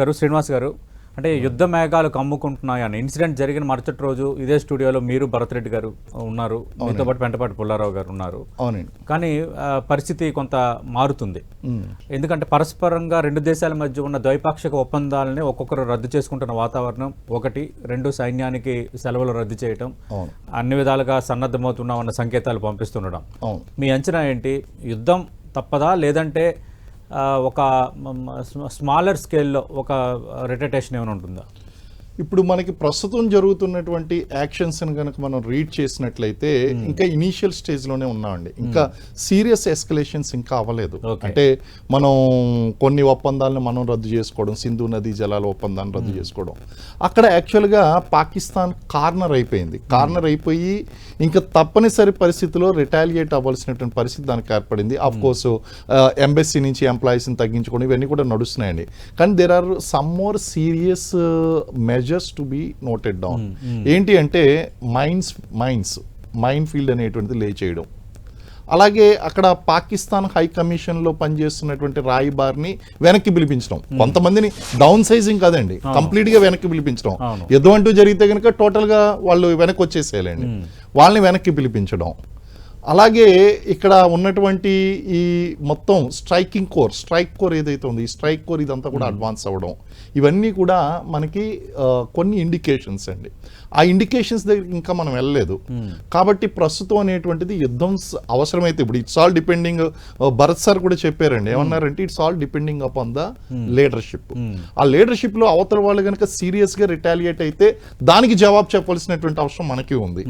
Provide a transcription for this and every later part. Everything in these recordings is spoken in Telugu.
గారు శ్రీనివాస్ గారు. అంటే యుద్ధ మేఘాలు కమ్ముకుంటున్నాయి అని. ఇన్సిడెంట్ జరిగిన మరుసటి రోజు ఇదే స్టూడియోలో మీరు భరత్ రెడ్డి గారు ఉన్నారు. మీతో పాటు వెంటపాటి పుల్లారావు గారు ఉన్నారు. అవునండి. కానీ పరిస్థితి కొంత మారుతుంది. ఉమ్. ఎందుకంటే పరస్పరంగా రెండు దేశాల మధ్య ఉన్న ద్వైపాక్షిక ఒప్పందాలని ఒక్కొక్కరు రద్దు చేసుకుంటున్న వాతావరణం ఒకటి రెండు సైన్యానికి సెలవులు రద్దు చేయటం. అన్ని విధాలుగా సన్నద్ధమవుతున్నామన్న సంకేతాలు పంపిస్తుండడం. మీ అంచనా ఏంటి? యుద్ధం తప్పదా? లేదంటే ఒక స్మాలర్ స్కేల్లో ఒక రిటటేషన్ ఏమైనా ఉంటుందా? ఇప్పుడు మనకి ప్రస్తుతం జరుగుతున్నటువంటి యాక్షన్స్ కనుక మనం రీడ్ చేసినట్లయితే ఇంకా ఇనీషియల్ స్టేజ్లోనే ఉన్నామండి. ఇంకా సీరియస్ ఎస్కలేషన్స్ ఇంకా అవ్వలేదు. అంటే మనం కొన్ని ఒప్పందాలను మనం రద్దు చేసుకోవడం సింధు నదీ జలాల ఒప్పందాన్ని రద్దు చేసుకోవడం. అక్కడ యాక్చువల్గా పాకిస్తాన్ కార్నర్ అయిపోయింది. కార్నర్ అయిపోయి ఇంకా తప్పనిసరి పరిస్థితిలో రిటాలియేట్ అవ్వాల్సినటువంటి పరిస్థితి దానికి ఏర్పడింది. ఆఫ్ కోర్స్ ఎంబెస్సీ నుంచి ఎంప్లాయీస్ని తగ్గించుకోవడం ఇవన్నీ కూడా నడుస్తున్నాయండి. కానీ there are some more serious measures to be noted down ఏంటి అంటే మైన్స్ మైన్స్ మైన్ ఫీల్డ్ అనేటువంటిది లే చేయడం. అలాగే అక్కడ పాకిస్తాన్ హై కమిషన్లో పనిచేస్తున్నటువంటి రాయిబార్ని వెనక్కి పిలిపించడం. కొంతమందిని డౌన్ సైజింగ్ కాదండి కంప్లీట్గా వెనక్కి పిలిపించడం. అంటూ జరిగితే కనుక టోటల్గా వాళ్ళు వెనక్కి వచ్చేసేయాలండి. వాళ్ళని వెనక్కి పిలిపించడం. అలాగే ఇక్కడ ఉన్నటువంటి ఈ మొత్తం స్ట్రైకింగ్ కోర్ స్ట్రైక్ కోర్ ఏదైతే ఉంది ఈ స్ట్రైక్ కోర్ ఇదంతా కూడా అడ్వాన్స్ అవ్వడం ఇవన్నీ కూడా మనకి కొన్ని ఇండికేషన్స్ అండి. ఆ ఇండికేషన్స్ దగ్గర ఇంకా మనం వెళ్ళలేదు. కాబట్టి ప్రస్తుతం అనేటువంటిది యుద్ధం అవసరమైతే ఇప్పుడు it's all depending Bharat sir కూడా చెప్పారండి. ఏమన్నారంటే it's all depending upon the leadership ఆ లీడర్షిప్లో అవతల వాళ్ళు కనుక సీరియస్గా రిటాలియేట్ అయితే దానికి జవాబు చెప్పాల్సినటువంటి అవసరం మనకి ఉంది.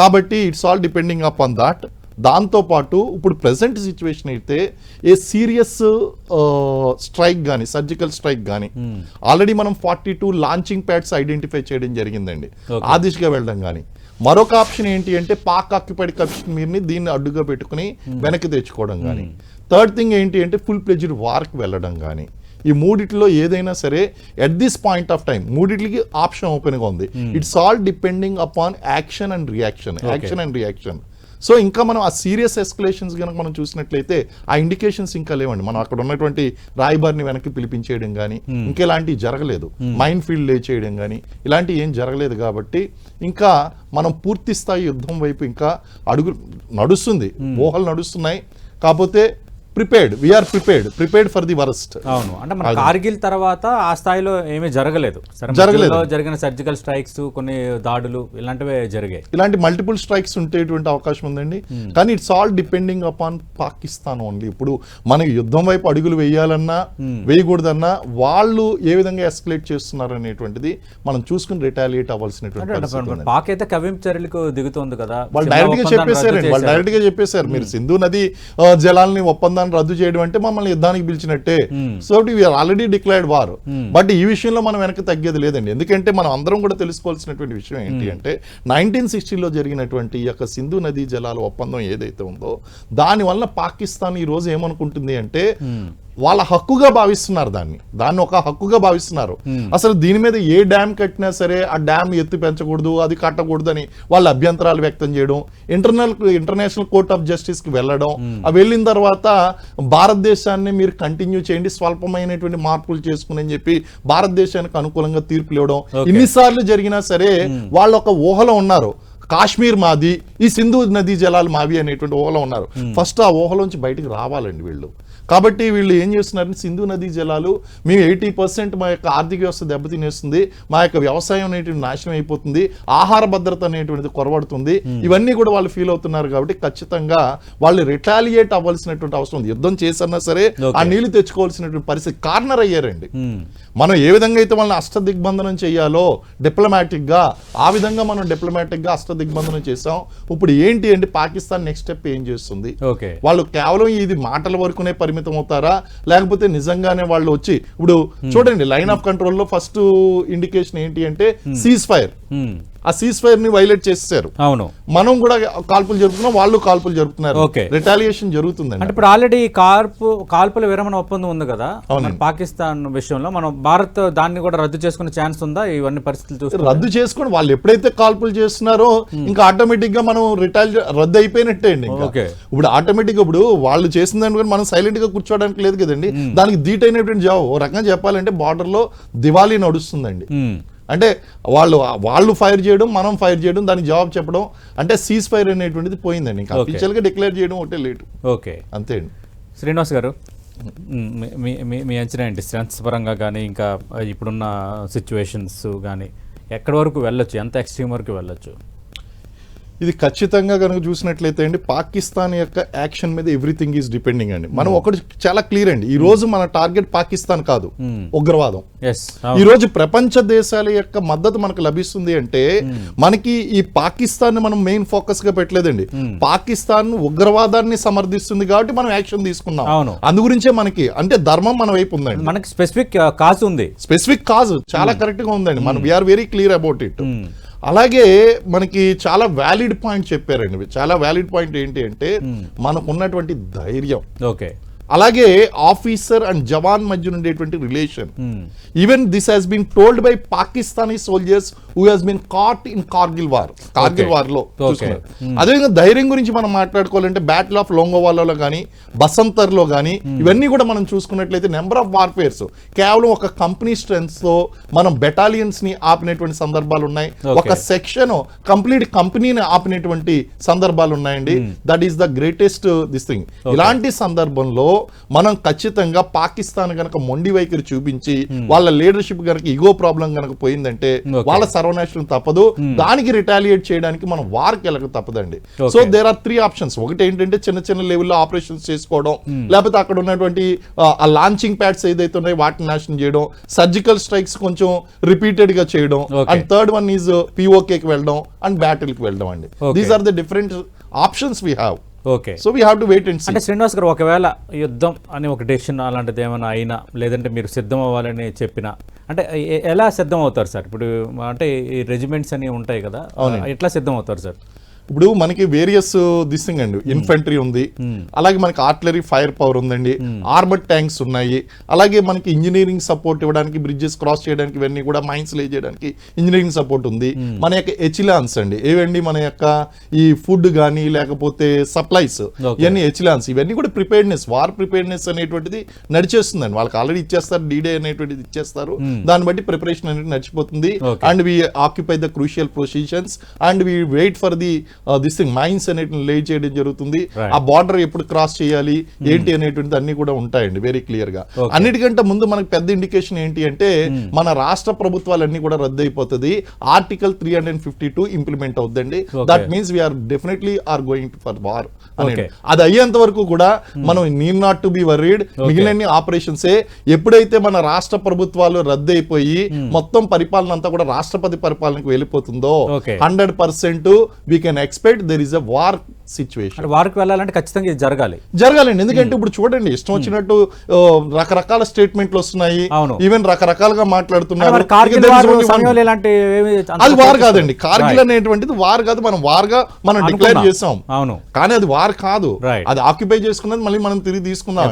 కాబట్టి it's all depending upon that దాంతో పాటు ఇప్పుడు ప్రెసెంట్ సిచ్యువేషన్ అయితే ఏ సీరియస్ స్ట్రైక్ కానీ సర్జికల్ స్ట్రైక్ కానీ ఆల్రెడీ మనం forty two launching pads identify చేయడం జరిగిందండి. ఆ దిశగా వెళ్ళడం కానీ మరొక ఆప్షన్ ఏంటి అంటే పాక్ ఆక్యుపైడ్ కశ్మీర్ని దీన్ని అడ్డుగా పెట్టుకుని వెనక్కి తెచ్చుకోవడం కానీ థర్డ్ థింగ్ ఏంటి అంటే ఫుల్ ప్లెజ్డ్ వార్కి వెళ్ళడం కానీ ఈ మూడిట్లో ఏదైనా సరే at this point of time మూడిట్లకి option ఓపెన్గా ఉంది. It's all depending upon action and reaction action and reaction so ఇంకా మనం ఆ సీరియస్ ఎస్కలేషన్స్ కనుక మనం చూసినట్లయితే ఆ ఇండికేషన్స్ ఇంకా లేవండి. మనం అక్కడ ఉన్నటువంటి రాయబారిని వెనక్కి పిలిపించేయడం కానీ ఇంకా ఇలాంటివి జరగలేదు. మైండ్ ఫీల్డ్ లే చేయడం కానీ ఇలాంటివి ఏం జరగలేదు కాబట్టి ఇంకా మనం పూర్తి స్థాయి యుద్ధం వైపు ఇంకా అడుగు నడుస్తుంది. ఊహలు నడుస్తున్నాయి. కాకపోతే prepared we are prepared prepared for the worst అవును. అంటే మన కార్గిల్ తర్వాత ఆ స్థాయిలో ఏమీ జరగలేదు. జరగలేదు. జరిగిన సర్జికల్ స్ట్రైక్స్ కొన్ని దాడులు ఇలాంటివే జరిగాయి. ఇలాంటి మల్టిపుల్ స్ట్రైక్స్ ఉండేటువంటి అవకాశం ఉందండి. కానీ it's all depending upon Pakistan only ఇప్పుడు మనకి యుద్ధం వైపు అడుగులు వేయాలన్నా వేయకూడదన్నా వాళ్ళు ఏ విధంగా ఎస్కలేట్ చేస్తున్నారు అనేటువంటిది మనం చూసుకుని రిటాలియేట్ అవ్వాల్సినటువంటి. పాక్ అయితే కవింపు చర్యలకు దిగుతోంది కదా. వాళ్ళు డైరెక్ట్గా చెప్పేశారండి. వాళ్ళు. డైరెక్ట్గా చెప్పేశారు. మీరు సింధు నది జలాల్ని ఒప్పందాన్ని రద్దు చేయడం అంటే మమ్మల్ని యుద్ధానికి పిలిచినట్టే. So we are already declared war but ఈ విషయంలో మనం వెనక్కి తగ్గేది లేదండి. ఎందుకంటే మనం అందరం కూడా తెలుసుకోవాల్సినటువంటి విషయం ఏంటి అంటే నైన్టీన్ సిక్స్టీలో జరిగినటువంటి ఈ యొక్క సింధు నదీ జలాల ఒప్పందం ఏదైతే ఉందో దానివల్ల పాకిస్తాన్ ఈ రోజు ఏమనుకుంటుంది అంటే వాళ్ళ హక్కుగా భావిస్తున్నారు దాన్ని. దాన్ని ఒక హక్కుగా భావిస్తున్నారు. అసలు దీని మీద ఏ డ్యామ్ కట్టినా సరే ఆ డ్యామ్ ఎత్తి పెంచకూడదు అది కట్టకూడదు అని వాళ్ళ అభ్యంతరాలు వ్యక్తం చేయడం ఇంటర్నల్ ఇంటర్నేషనల్ కోర్ట్ ఆఫ్ జస్టిస్కి వెళ్ళడం ఆ వెళ్ళిన తర్వాత భారతదేశాన్ని మీరు కంటిన్యూ చేయండి స్వల్పమైనటువంటి మార్పులు చేసుకుని అని చెప్పి భారతదేశానికి అనుకూలంగా తీర్పులు ఇవ్వడం. ఇన్నిసార్లు జరిగినా సరే వాళ్ళు ఒక ఊహలో ఉన్నారు. కాశ్మీర్ మాది ఈ సింధు నదీ జలాలు మావి అనేటువంటి ఊహలో ఉన్నారు. ఫస్ట్ ఆ ఊహలోంచి బయటికి రావాలండి వీళ్ళు. కాబట్టి వీళ్ళు ఏం చేస్తున్నారంటే సింధు నదీ జలాలు మేము ఎయిటీ పర్సెంట్ మా యొక్క ఆర్థిక వ్యవస్థ దెబ్బతినేస్తుంది మా యొక్క వ్యవసాయం అనేటువంటి నాశనం అయిపోతుంది ఆహార భద్రత అనేటువంటిది కొరబడుతుంది ఇవన్నీ కూడా వాళ్ళు ఫీల్ అవుతున్నారు కాబట్టి ఖచ్చితంగా వాళ్ళు రిటాలియేట్ అవ్వాల్సినటువంటి అవసరం ఉంది. యుద్ధం చేసన్నా సరే ఆ నీళ్ళు తెచ్చుకోవాల్సినటువంటి పరిస్థితి కార్నర్ అయ్యారండి. ఉమ్. మనం ఏ విధంగా అయితే వాళ్ళని అష్ట దిగ్బంధనం చేయాలో డిప్లొమాటిక్గా ఆ విధంగా మనం డిప్లొమాటిక్గా అష్ట దిగ్బంధనం చేసాం ఇప్పుడు ఏంటి అంటే పాకిస్తాన్ నెక్స్ట్ స్టెప్ ఏం చేస్తుంది? వాళ్ళు కేవలం ఇది మాటల వరకునే పరిమితం అవుతారా లేకపోతే నిజంగానే వాళ్ళు వచ్చి ఇప్పుడు చూడండి లైన్ ఆఫ్ కంట్రోల్లో ఫస్ట్ ఇండికేషన్ ఏంటి అంటే సీజ్ ఫైర్ ఉమ్. ఆ సీజ్ ఫైర్ని వైలేట్ చేసేసారు అవును. మనం కూడా కాల్పులు జరుపుతున్నాం వాళ్ళు కాల్పులు జరుపుతున్నారు. రిటాలియేషన్ జరుగుతుందండి. అంటే ఇప్పుడు ఆల్రెడీ కార్పు కాల్పుల విరమణ ఒప్పందం ఉంది కదా? పాకిస్తాన్ విషయంలో మనం భారత్ దాన్ని కూడా రద్దు చేసుకునే ఛాన్స్ ఉందా? ఇవన్నీ పరిస్థితులు చూస్తే రద్దు చేసుకొని వాళ్ళు ఎప్పుడైతే కాల్పులు చేస్తున్నారో ఇంకా ఆటోమేటిక్గా మనం రిటైల్ రద్దు అయిపోయినట్టే అండి. ఇప్పుడు ఆటోమేటిక్ ఇప్పుడు వాళ్ళు చేసిన దాని కూడా మనం సైలెంట్గా కూర్చోవడానికి లేదు కదండి. దానికి ధీటైనటువంటి జవాబు ఓ రకంగా చెప్పాలంటే బార్డర్లో దివాళీ నడుస్తుందండి. ఉమ్, అంటే వాళ్ళు వాళ్ళు ఫైర్ చేయడం మనం ఫైర్ చేయడం దానికి జవాబు చెప్పడం అంటే సీజ్ ఫైర్ అనేటువంటిది పోయిందండి ఇంకా. డిక్లేర్ చేయడం ఒకటే లేటు. ఓకే. అంతే అండి. శ్రీనివాస్ గారు మీ మీ అంచనా ఏంటి? స్ట్రెంత్స్ పరంగా కానీ ఇంకా ఇప్పుడున్న సిచ్యువేషన్స్ కానీ ఎక్కడి వరకు వెళ్ళొచ్చు? ఎంత ఎక్స్ట్రీమ్ వరకు వెళ్ళొచ్చు? ఇది ఖచ్చితంగా కనుక చూసినట్లయితే అండి పాకిస్తాన్ యొక్క యాక్షన్ మీద ఎవ్రీథింగ్ ఈజ్ డిపెండింగ్ అండి. మనం ఒకటి చాలా క్లియర్ అండి ఈ రోజు మన టార్గెట్ పాకిస్తాన్ కాదు ఉగ్రవాదం. ఎస్ ఈ రోజు ప్రపంచ దేశాల యొక్క మద్దతు మనకు లభిస్తుంది అంటే మనకి ఈ పాకిస్తాన్ మనం మెయిన్ ఫోకస్గా పెట్టలేదండి పాకిస్తాన్ ఉగ్రవాదాన్ని సమర్థిస్తుంది కాబట్టి మనం యాక్షన్ తీసుకున్నాం. అవును. అందు గురించే మనకి అంటే ధర్మం మన వైపు ఉందండి. మనకి స్పెసిఫిక్ కాజ్ ఉంది. స్పెసిఫిక్ కాజ్ చాలా కరెక్ట్గా ఉందండి. మనం we are very clear about it. అలాగే మనకి చాలా వ్యాలిడ్ పాయింట్ చెప్పారండి. చాలా వ్యాలిడ్ పాయింట్ ఏంటి అంటే మనకు ఉన్నటువంటి ధైర్యం. ఓకే. అలాగే ఆఫీసర్ అండ్ జవాన్ మధ్య ఉండేటువంటి relation. Even this has been told by Pakistani soldiers who has been caught in Kargil war Kargil. వార్లో. చూసుకున్నారు. అదేవిధంగా ధైర్యం గురించి మనం మాట్లాడుకోవాలంటే బ్యాటిల్ ఆఫ్ లోంగోవాలలో కానీ బసంతర్లో కానీ ఇవన్నీ కూడా మనం చూసుకున్నట్లయితే నెంబర్ ఆఫ్ వార్ఫేర్స్ కేవలం ఒక కంపెనీ స్ట్రెంగ్స్తో మనం బెటాలియన్స్ని ఆపినటువంటి సందర్భాలు ఉన్నాయి. ఒక సెక్షన్ కంప్లీట్ కంపెనీని ఆపినటువంటి సందర్భాలు ఉన్నాయండి. That is the greatest this thing ఇలాంటి సందర్భంలో మనం ఖచ్చితంగా పాకిస్తాన్ గనక మొండి వైఖరి చూపించి వాళ్ళ లీడర్షిప్ గనక ఇగో ప్రాబ్లం గనక పోయిందంటే. వాళ్ళ సర్వనాశనం తప్పదు దానికి రిటాలియేట్ చేయడానికి మనం వార్కి వెళ్ళక తప్పదండి. So there are three options ఒకటి ఏంటంటే చిన్న చిన్న లెవెల్లో ఆపరేషన్స్ చేసుకోవడం లేకపోతే అక్కడ ఉన్నటువంటి ఆ లాంచింగ్ ప్యాడ్స్ ఏదైతే ఉన్నాయో వాటిని నాశనం చేయడం సర్జికల్ స్ట్రైక్స్ కొంచెం రిపీటెడ్గా చేయడం. అండ్ థర్డ్ వన్ ఈజ్ పిఓకేకి వెళ్ళడం అండ్ బ్యాటిల్కి వెళ్ళడం అండి. These are the different options we have okay. So we have to wait and see అంటే శ్రీనివాస్ గారు ఒకవేళ యుద్ధం అని ఒక డెసిషన్ అలాంటిది ఏమైనా అయినా లేదంటే మీరు సిద్ధం అవ్వాలని చెప్పినా అంటే ఎలా సిద్ధం అవుతారు సార్? ఇప్పుడు అంటే ఈ రెజిమెంట్స్ అని ఉంటాయి కదా ఎట్లా సిద్ధం అవుతారు సార్? ఇప్పుడు మనకి వేరియస్ దిస్సింగ్ అండి. ఇన్ఫెంట్రీ ఉంది. అలాగే మనకి ఆర్టిలరీ ఫైర్ పవర్ ఉందండి. ఆర్మర్ ట్యాంక్స్ ఉన్నాయి. అలాగే మనకి ఇంజనీరింగ్ సపోర్ట్ ఇవ్వడానికి బ్రిడ్జెస్ క్రాస్ చేయడానికి ఇవన్నీ కూడా మైన్స్ లే చేయడానికి ఇంజనీరింగ్ సపోర్ట్ ఉంది. మన యొక్క ఎచిలాన్స్ అండి. ఏవండి? మన యొక్క ఈ ఫుడ్ కానీ లేకపోతే సప్లైస్. ఇవన్నీ ఎచిలాన్స్ ఇవన్నీ కూడా ప్రిపేర్డ్నెస్ వార్ ప్రిపేర్డ్నెస్ అనేటువంటిది నడిచేస్తుందండి. వాళ్ళకి ఆల్రెడీ ఇచ్చేస్తారు డీడే అనేటువంటిది ఇచ్చేస్తారు. దాన్ని బట్టి ప్రిపరేషన్ అనేది నడిచిపోతుంది. And we occupy the crucial positions and we wait for the this thing mines అనేటివి లే చేయడం జరుగుతుంది. ఆ బార్డర్ ఎప్పుడు క్రాస్ చేయాలి ఏంటి అనేటువంటిది అన్ని కూడా ఉంటాయండి వెరీ క్లియర్గా. అన్నిటికంటే ముందు మనకు పెద్ద ఇండికేషన్ ఏంటి అంటే మన రాష్ట్ర ప్రభుత్వాలన్నీ కూడా రద్దు అయిపోతుంది article three hundred fifty two implement Okay. That means we are definitely are going for war. అది అయ్యేంత వరకు కూడా మనం need not to be worried మిగిలిన ఆపరేషన్స్ ఎప్పుడైతే మన రాష్ట్ర ప్రభుత్వాలు రద్దు అయిపోయి మొత్తం పరిపాలన అంతా కూడా రాష్ట్రపతి పరిపాలనకు వెళ్ళిపోతుందో. Hundred percent we can expect there is a war situation వారికి వెళ్ళాలంటే ఖచ్చితంగా ఇది జరగాలి. జరగాలండి. ఎందుకంటే ఇప్పుడు చూడండి ఇష్టం వచ్చినట్టు ఆ, రకరకాల స్టేట్మెంట్లు వస్తున్నాయి. ఈవెన్ రకరకాలుగా మాట్లాడుతున్నారు. అది వార్ కాదండి. కార్గిల్. అనేటువంటిది వార్ కాదు. మనం వార్గా మనం డిక్లేర్. చేసాం. అవును. కానీ అది వార్ కాదు. అది ఆక్యుపై చేసుకున్నది మళ్ళీ మనం తిరిగి తీసుకుందాం.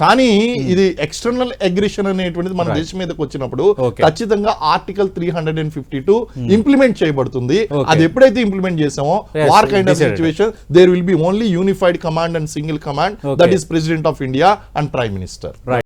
కానీ ఇది ఎక్స్టర్నల్ అగ్రెషన్ అనేటువంటిది మన దేశం మీదకి వచ్చినప్పుడు. ఖచ్చితంగా article three hundred and fifty two implement చేయబడుతుంది. అది ఎప్పుడైతే ఇంప్లిమెంట్ చేసామో or war kind of situation, there will be only unified command and single command that is President of India and Prime Minister. Right.